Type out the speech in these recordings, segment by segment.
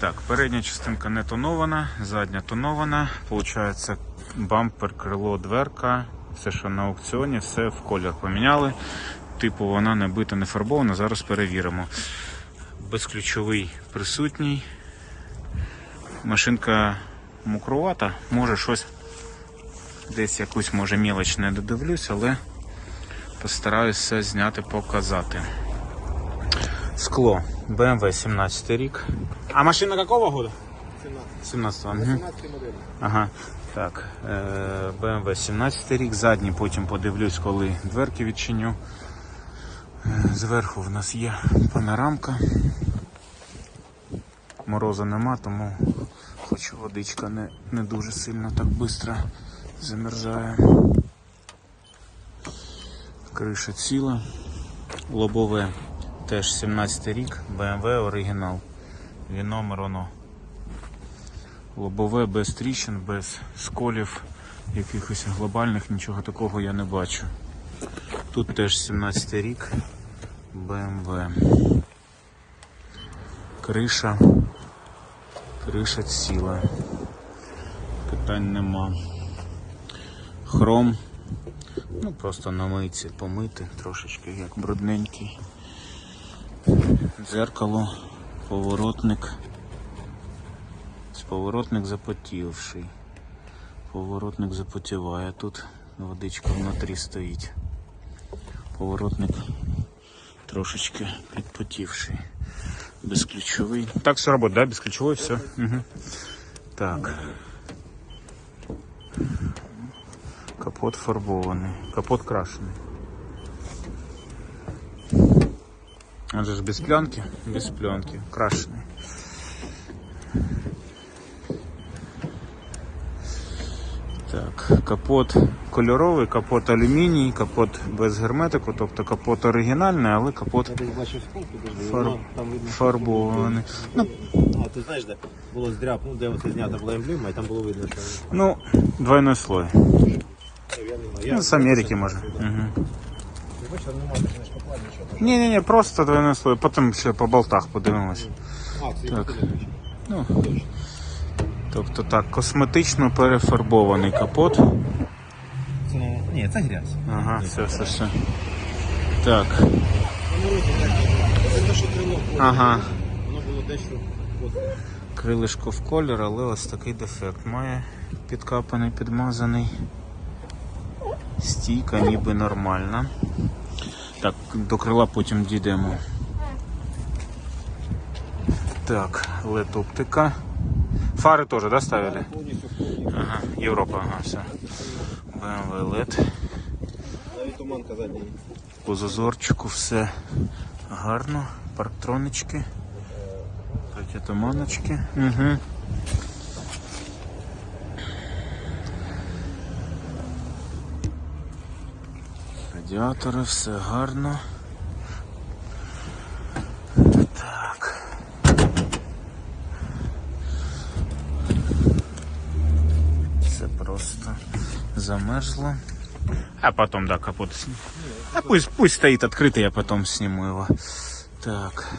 Так, передня частинка не тонована, задня тонована. Получається бампер, крило, дверка. Все, що на аукціоні, все в колір поміняли. Типу вона не бита, не фарбована. Зараз перевіримо. Безключовий присутній. Машинка мокрувата, може щось десь якусь може мілоч не додивлюсь, але постараюся зняти, показати. Скло BMW 17 рік. А машина какого года? 17 го Угу. Ага. Так. е, BMW 17 рік, задній потім подивлюсь, коли дверки відчиню. Е, Зверху в нас є панорамка. Морозу нема, тому хоч водичка не, не дуже сильно так швидко замерзає. Криша ціла. Лобове теж 17 рік, BMW оригінал. Він номер. Лобове без тріщин, без сколів, якихось глобальних, нічого такого я не бачу. Тут теж 17 рік BMW. Криша. Криша ціла. Питань нема. Хром. Ну просто на мийці помити, трошечки як брудненький. Дзеркало, поворотник. Поворотник запотівший. Поворотник запотіває. Тут водичка внутрі стоїть. Поворотник трошечки підпотівший. Безключовий. Так все работает, да? Безключовой, все. Угу. Так. Капот фарбований. Капот крашений. Он же ж без пленки? Без пленки. Крашеный. Так, капот кольоровий, капот алюміній, капот без герметику, тобто капот оригінальний, але капот Фар- фарбований. Ну, А, ти знаєш, де було здряп, ну де оце знята була емблема, і там було видно, що ну двойной слой. Ну, з Америки може. Угу. Ти бачиш, там немає. Ні, ні, ні, просто двойной слой. Потім ще по болтах подивимось. А, це Так. Ну, тобто так, косметично перефарбований капот. Це, ні, це грязь. Ага, все, все, все. Так, Це те, що крило. ага. Воно було дещо. Крилишко в колір, але ось такий дефект має. Підкапаний, підмазаний. Стійка ніби нормальна. Так, до крила потім дійдемо. Так, LED оптика. Фари теж, да, ставили? Ага, Європа, ага, все. BMW LED. По зазорчику все гарно. Парктронички. Пакетоманочки. Угу. Радіатори, все гарно. Так. Все просто замерзло. А потом, да, капот сниму. А пусть, пусть стоит открытый, я потом сниму его. Так.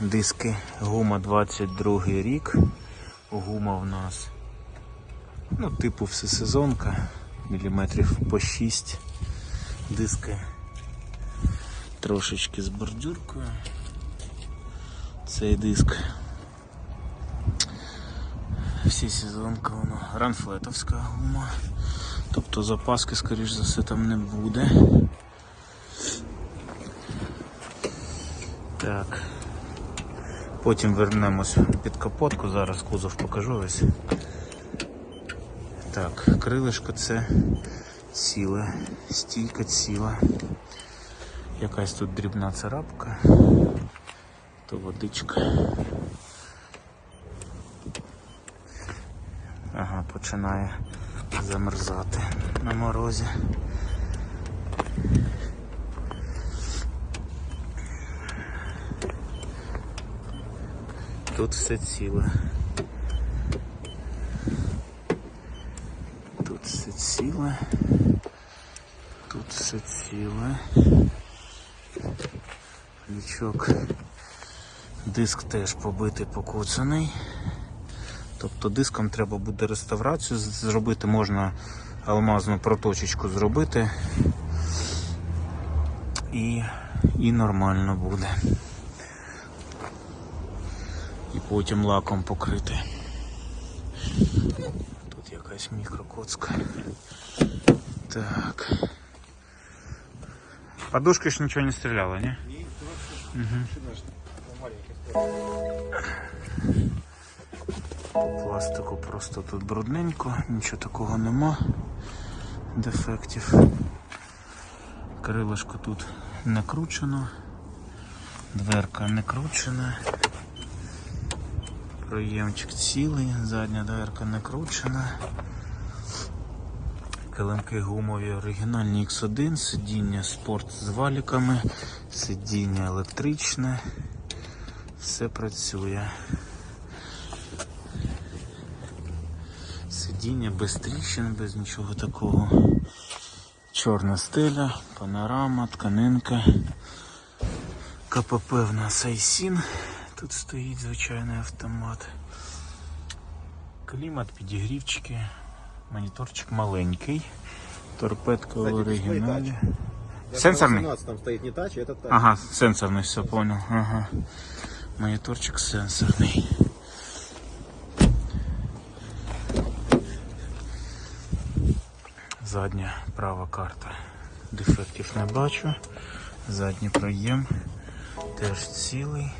Диски гума 22 рік. Гума в нас. Ну, типу всесезонка. Міліметрів по 6. Диски трошечки з бордюркою. Цей диск. Всі сезонка воно ранфлетовська гума. Тобто запаски, скоріш за все, там не буде. Так. Потім вернемось під капотку, зараз кузов покажу ось. Так, крилишко це ціле, стійка ціла. Якась тут дрібна царапка, то водичка. Ага, починає замерзати на морозі. Тут все ціле. Тут все ціле. Тут все ціле. Лючок Диск теж побитий, покоцаний. Тобто диском треба буде реставрацію зробити, можна алмазну проточечку зробити. І, і нормально буде. І потім лаком покрити. Тут якась мікрокоцка. Так. Подушкой ж ничего не стреляла, не? По пластику просто тут брудненько, нічого такого нема. Дефектів. Крилишко тут не кручено. Дверка не кручена. Проємчик цілий, задня дверка не кручена. Килимки гумові оригінальні X1, сидіння спорт з валіками, сидіння електричне. Все працює. Сидіння без тріщин, без нічого такого. Чорна стеля, панорама, тканинка. КПП в нас Айсін. Тут стоїть звичайний автомат. Клімат, підігрівчики. Моніторчик маленький. Торпедка в Кстати, дисплей оригіналі. Я Сенсорный? 18 там стоит не тач, а этот тач. Ага, сенсорный, все понял. Ага. Мониторчик сенсорный. Задня права карта. Дефектів не бачу. Задній проєм теж цілий.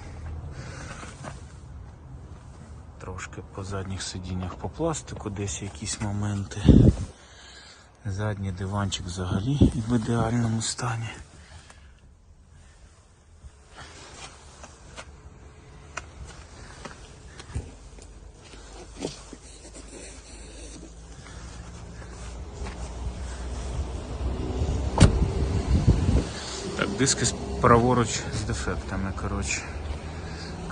Трошки по задніх сидіннях по пластику, десь якісь моменти. Задній диванчик взагалі в ідеальному стані. Так, диски праворуч з дефектами, коротше.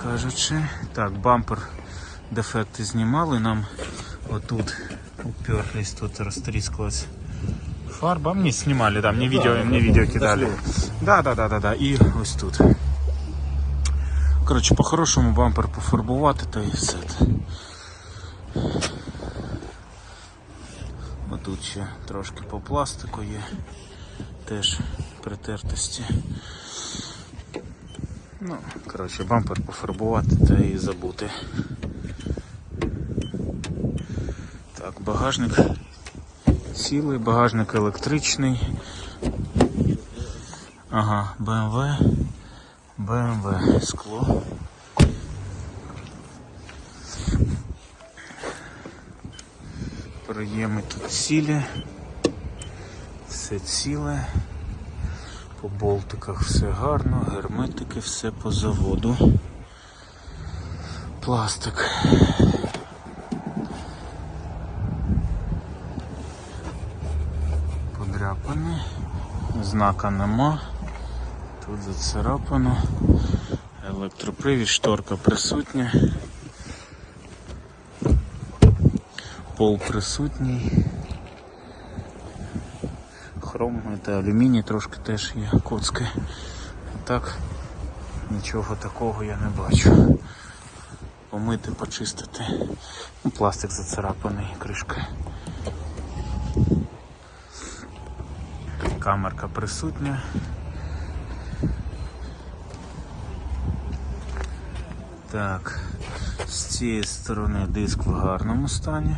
Кажучи. Так, бампер дефекти знімали нам. Отут уперлись, тут розтріскалась фарба. Мені знімали, да, мне відео, мне відео кидали. Да, да, да, да, да. І ось тут. Коротше, по-хорошому бампер пофарбувати та і все. Отут ще трошки по пластику є. Теж притертості. Ну, коротше, бампер пофарбувати та і забути. Так, багажник цілий, багажник електричний. Ага, BMW. BMW скло. Приєми тут цілі. Все ціле. По болтиках все гарно, герметики, все по заводу. Пластик. Знака нема. Тут зацарапано. Електропривід, шторка присутня. Пол присутній. Хром та алюміній трошки теж є коцки. Так, нічого такого я не бачу. Помити, почистити. Ну, пластик зацарапаний, кришка. Камерка присутня. Так, з цієї сторони диск в гарному стані.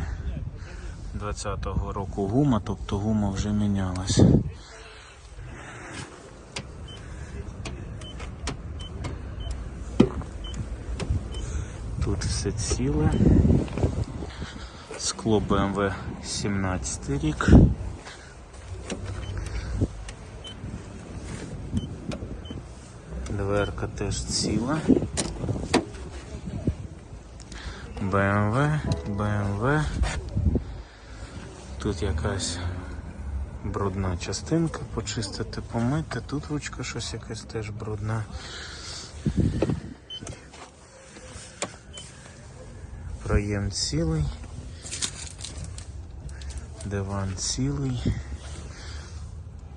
20-го року гума, тобто гума вже мінялась. Тут все ціле. Скло BMW 17 рік. Дверка теж ціла. BMW, BMW. Тут якась брудна частинка, почистити, помити. Тут ручка щось якась теж брудна. Проєм цілий. Диван цілий.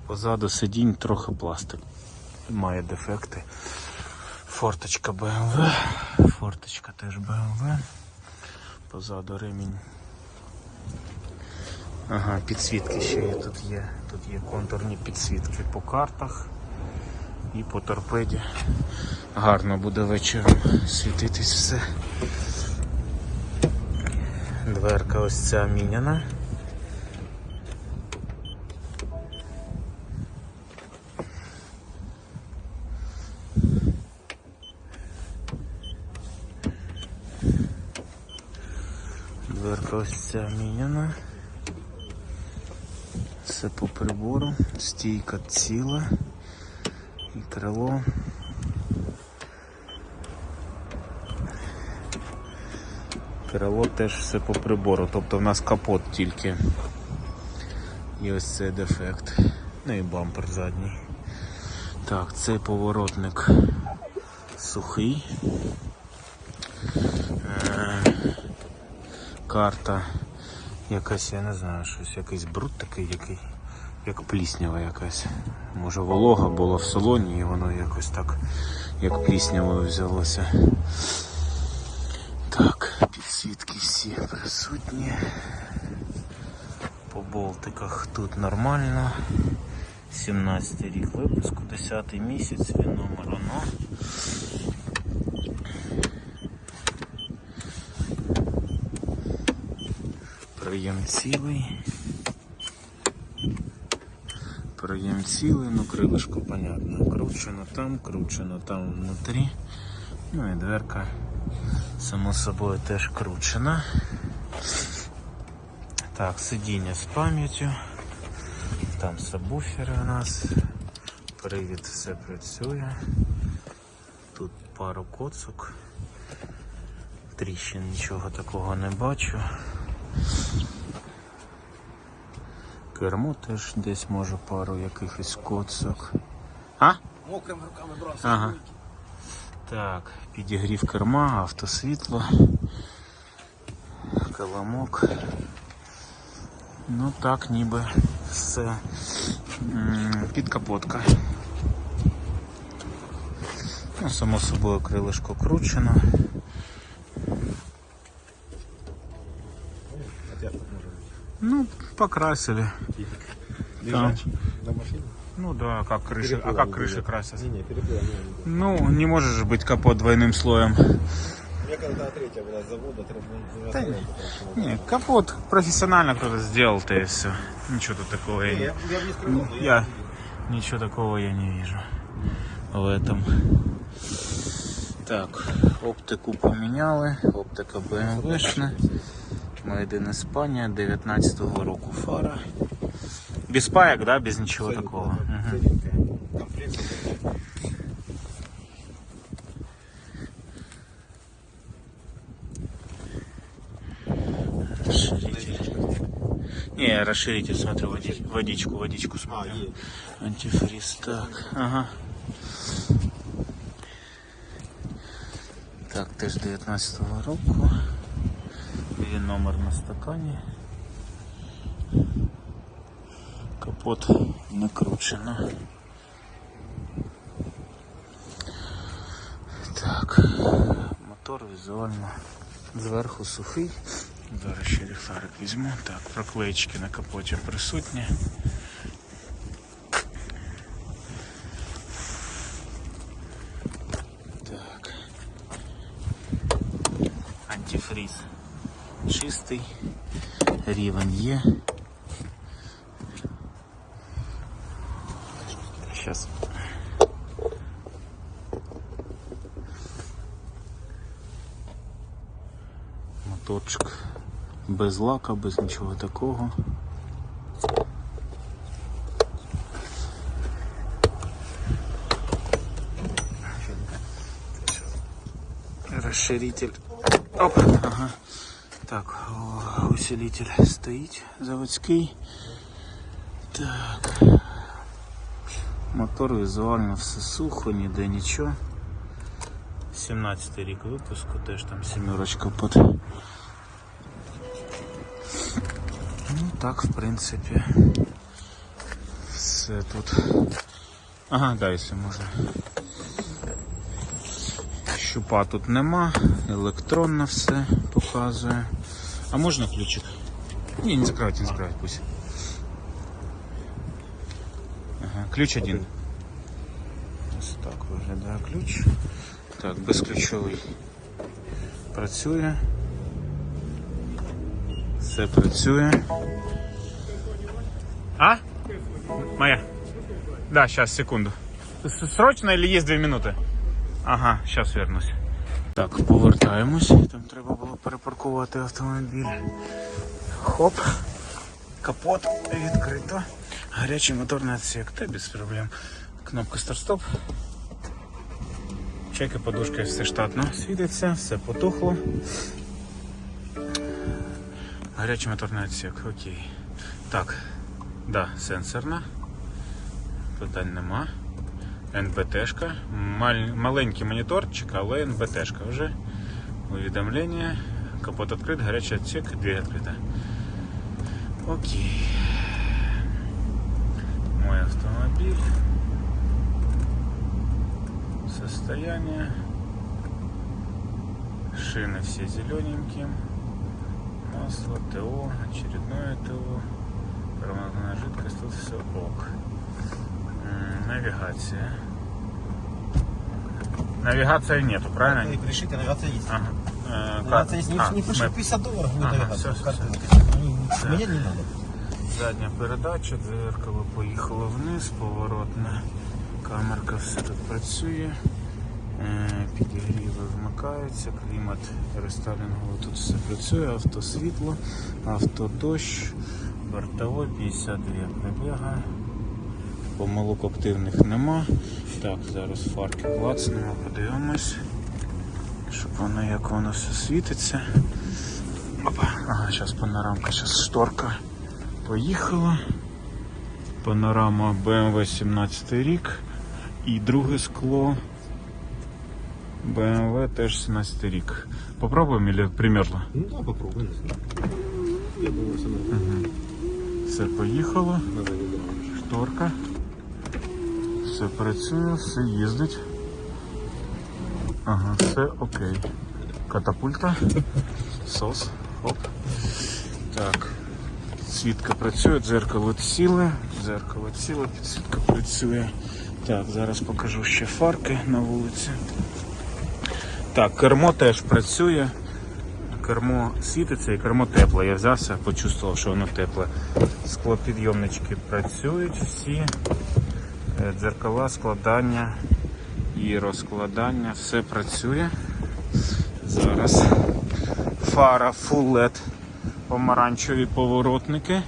Позаду сидінь трохи пластик. Має дефекти. Форточка BMW. Форточка теж BMW. Позаду ремінь. Ага, підсвітки ще є тут є. Тут є контурні підсвітки по картах і по торпеді. Гарно буде вечором світитись все. Дверка ось ця міняна. Міняна. Все по прибору, стійка ціла і крило. Крило теж все по прибору, тобто в нас капот тільки. І ось цей дефект. Ну і бампер задній. Так, цей поворотник сухий. Карта якась, я не знаю, щось, якийсь бруд такий, який, як пліснява якась. Може волога була в салоні і воно якось так, як пліснявою взялося. Так, підсвітки всі присутні. По болтиках тут нормально. 17 рік випуску, 10 місяць, він номер оно. Проєм цілий. Проєм цілий, ну крилишко понятно. Кручено там, кручено там внутрі. Ну і дверка, само собою, теж кручена. Так, сидіння з пам'яттю. Там сабвуфери у нас. Привід все працює. Тут пару коцок. Тріщин нічого такого не бачу. Кермо теж десь може пару якихось коцок. А? Мокрими руками брав. Ага. Так, підігрів керма, автосвітло, каламок. Ну так, ніби все. Підкапотка. Ну, само собою крилишко кручено. Покрасили. Лежачий на машине? Ну да, как крыши, а как крыши красят? Не, не, не. Ну, не может же быть капот двойным слоем. Я когда третья была с завода, треба Да не. Капот профессионально кто-то сделал-то и все. Ничего тут такого я Я, не... я бы не скрывал, но Я ничего такого я не вижу в этом. Так, оптику поменяли, оптика BMW-шна. Made in Испания, 19-го року фара. Без паек, да, без ничего такого. Мгм. Расширитель. Не, расширитель, смотрю, води- водичку, водичку А, смотрю. Антифриз, так, ага. Так, теж 19-го року. Номер на стакані. Капот не кручено. Так, мотор візуально зверху сухий. Зараз ще ліхтарик візьму. Так, проклеїчки на капоті присутні. Є. Сейчас. Моторчик без лака, без нічого такого. Расширитель. Оп, ага. Так, о, усилитель стоїть заводський. Так. Мотор візуально все сухо, ніде нічого. 17 рік випуску, теж там сімерочка под. Ну так, в принципі. Все тут. Ага, да, якщо можна. Щупа тут нема, електронно все показує. А можна ключик? Ні, не закривайте, не закривайте, пусть. Ага, ключ один. Ось так виглядає ключ. Так, безключовий працює. Все працює. А? Моя. Да, сейчас, секунду. С- Срочно или есть две минуты? Ага, сейчас вернусь. Так, повертаємось. Там треба було перепаркувати автомобіль. Хоп. Капот відкрито. Гарячий моторний отсек. Та без проблем. Кнопка старт-стоп. Чеки, подушка, все штатно світиться, все потухло. Гарячий моторний отсек, окей. Так, да, сенсорна. Питань нема. НБТшка. Маль- маленький моніторчик, але НБТшка вже. Увідомлення. Капот відкрит, гарячий отсек, дверь відкрита. Окей. Мой автомобиль. Состояние. Шины все зелененькие. Масло, ТО, очередное ТО. Тормозная жидкость, тут все ок. М, Навигация. Навигации нету, правильно? Вы решите, навигация есть. Ага. Э, Навигация есть. Не, а, не пиши мэп. 50 долларов, будет Ага, навигация. всё, Карта всё. напишет. Мне не надо. Задня передача, дзеркало поїхало вниз, поворотна камерка все тут працює. Е, Підігріви вмикаються, клімат рестайлінговий тут все працює, автосвітло, автодощ, бортовий 52 пробіга. Помилок активних нема. Так, зараз фарки клацнемо, подивимось, щоб воно як воно все світиться. Опа, ага, зараз панорамка, зараз шторка. Поїхала. Панорама BMW 17 рік. І друге скло BMW теж 17 рік. Попробуємо или примерно? Ну да, знаю. Я думаю, все нормально. Все поїхало. Шторка. Все працює, все їздить. Ага, все окей. Катапульта. Сос. Хоп. Так. Світка працює, дзеркало ціле, дзеркало ціле, підсвітка працює. Так, зараз покажу ще фарки на вулиці. Так, кермо теж працює. Кермо світиться і кермо тепле. Я взявся, почувствував, що воно тепле. Склопідйомнички працюють всі. Е, Дзеркала, складання і розкладання. Все працює. Зараз фара Full LED, помаранчеві поворотники.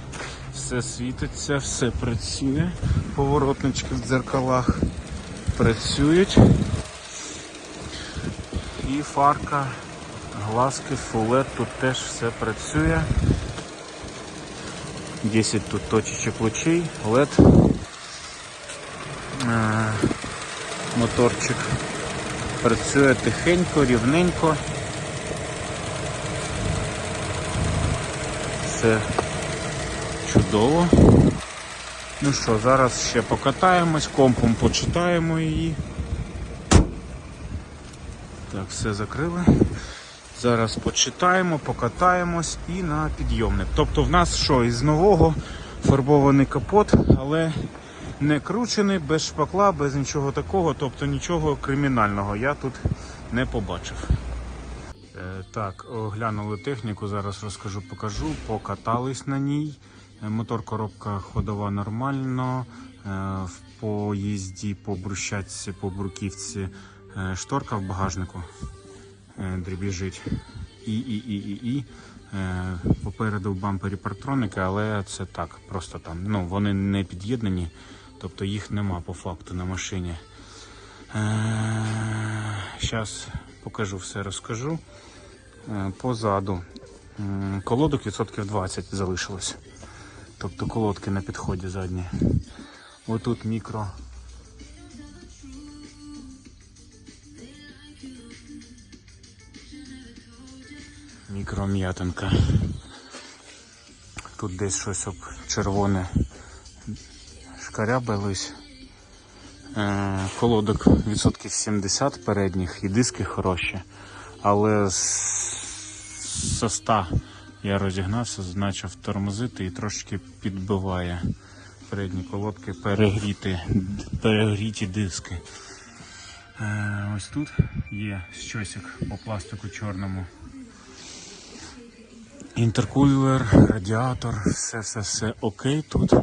Все світиться, все працює. Поворотнички в дзеркалах працюють. І фарка, глазки, фулет, тут теж все працює. 10 тут точечок лучей, LED. Моторчик працює тихенько, рівненько. Все чудово. Ну що, зараз ще покатаємось, компом почитаємо її. Так, все закрили. Зараз почитаємо, покатаємось і на підйомник. Тобто в нас що, із нового фарбований капот, але не кручений, без шпакла, без нічого такого, тобто нічого кримінального я тут не побачив. Е, Так, оглянули техніку, зараз розкажу, покажу. Покатались на ній. Е, Мотор коробка ходова нормально. Е, В поїзді по брусчатці, по бруківці шторка в багажнику дрібіжить. І, і, і, і, і. Попереду в бампері партроники, але це так, просто там. Ну, вони не під'єднані, тобто їх нема по факту на машині. Зараз покажу все, розкажу. Е, Позаду колодок відсотків 20 залишилось. Тобто колодки на підході задні. Отут мікро. Мікром'ятинка. Тут десь щось об червоне шкарябилось. Е, колодок відсотків 70 передніх і диски хороші. Але з со 100 я розігнався, почав тормозити і трошки підбиває передні колодки перегріти, перегріті диски. Е, ось тут є щосик по пластику чорному. Інтеркулер, радіатор, все, все, все окей тут.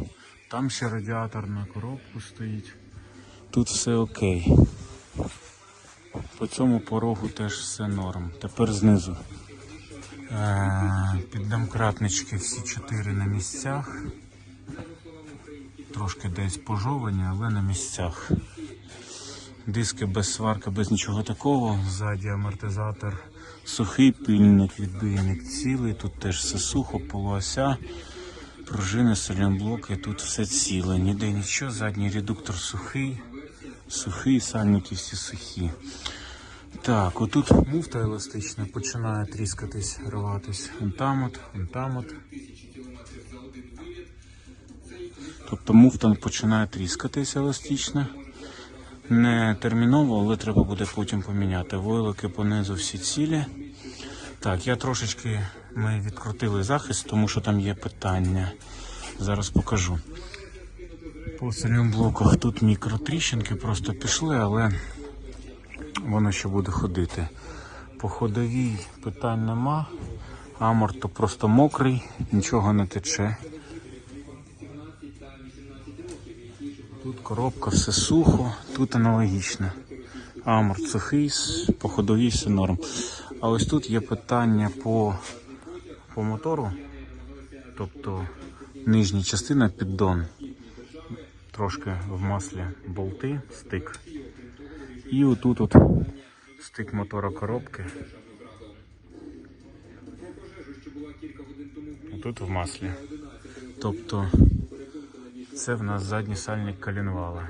Там ще радіатор на коробку стоїть. Тут все окей. По цьому порогу теж все норм. Тепер знизу. Е, Піддомкратнички всі чотири на місцях. Трошки десь пожовані, але на місцях. Диски без сварки, без нічого такого. Ззаді амортизатор сухий, пильник, відбійник цілий. Тут теж все сухо, полуося. Пружини, сайлентблоки, тут все ціле. Ніде нічого. Задній редуктор сухий. Сухий, сальники всі сухі. Так, отут муфта еластична починає тріскатись, рватись. Вон там от, вон там от. Тобто муфта починає тріскатись еластично. Не терміново, але треба буде потім поміняти. Войлики понизу всі цілі. Так, я трошечки ми відкрутили захист, тому що там є питання. Зараз покажу. По блоках тут мікротріщинки просто пішли, але воно ще буде ходити. По ходовій питань нема. Амор то просто мокрий, нічого не тече. Тут коробка все сухо, тут аналогічно. Амор сухий, по ходовій все норм. А ось тут є питання по, по мотору. Тобто нижня частина піддон. Трошки в маслі болти, стик. І отут от стик мотора коробки. Тут в маслі. Тобто це в нас задній сальник коленвала.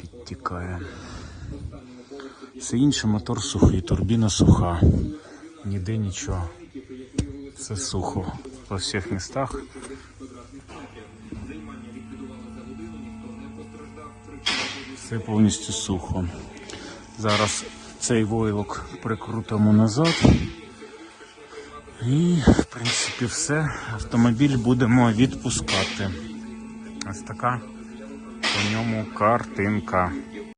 Підтікає. Все інше мотор сухий, турбіна суха. Ніде нічого. Все сухо по всіх містах. Все повністю сухо. Зараз цей войлок прикрутимо назад. І, в принципі, все. Автомобіль будемо відпускати. Ось така по ньому картинка.